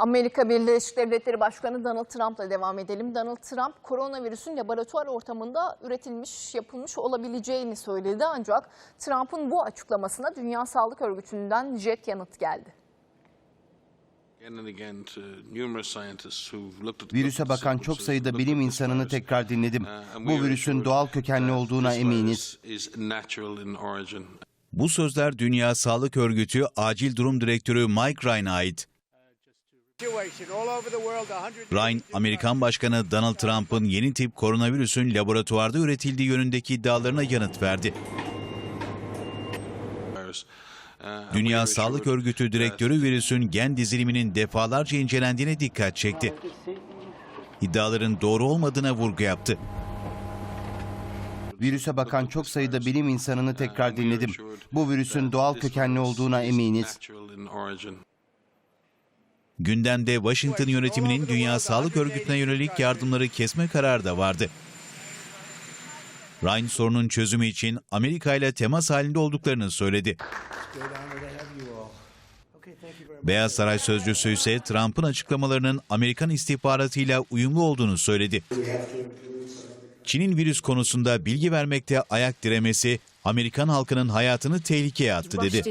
Amerika Birleşik Devletleri Başkanı Donald Trump'la devam edelim. Donald Trump koronavirüsün laboratuvar ortamında üretilmiş, yapılmış olabileceğini söyledi. Ancak Trump'ın bu açıklamasına Dünya Sağlık Örgütü'nden jet yanıt geldi. Virüse bakan çok sayıda bilim insanını tekrar dinledim. Bu virüsün doğal kökenli olduğuna eminiz. Bu sözler Dünya Sağlık Örgütü Acil Durum Direktörü Mike Ryan'a ait. Ryan, Amerikan Başkanı Donald Trump'ın yeni tip koronavirüsün laboratuvarda üretildiği yönündeki iddialarına yanıt verdi. Dünya Sağlık Örgütü Direktörü virüsün gen diziliminin defalarca incelendiğine dikkat çekti. İddiaların doğru olmadığına vurgu yaptı. Virüse bakan çok sayıda bilim insanını tekrar dinledim. Bu virüsün doğal kökenli olduğuna eminiz. Gündemde Washington yönetiminin Dünya Sağlık Örgütü'ne yönelik yardımları kesme kararı da vardı. Ryan sorunun çözümü için Amerika ile temas halinde olduklarını söyledi. Beyaz Saray sözcüsü ise Trump'ın açıklamalarının Amerikan istihbaratıyla uyumlu olduğunu söyledi. Çin'in virüs konusunda bilgi vermekte ayak diremesi Amerikan halkının hayatını tehlikeye attı dedi.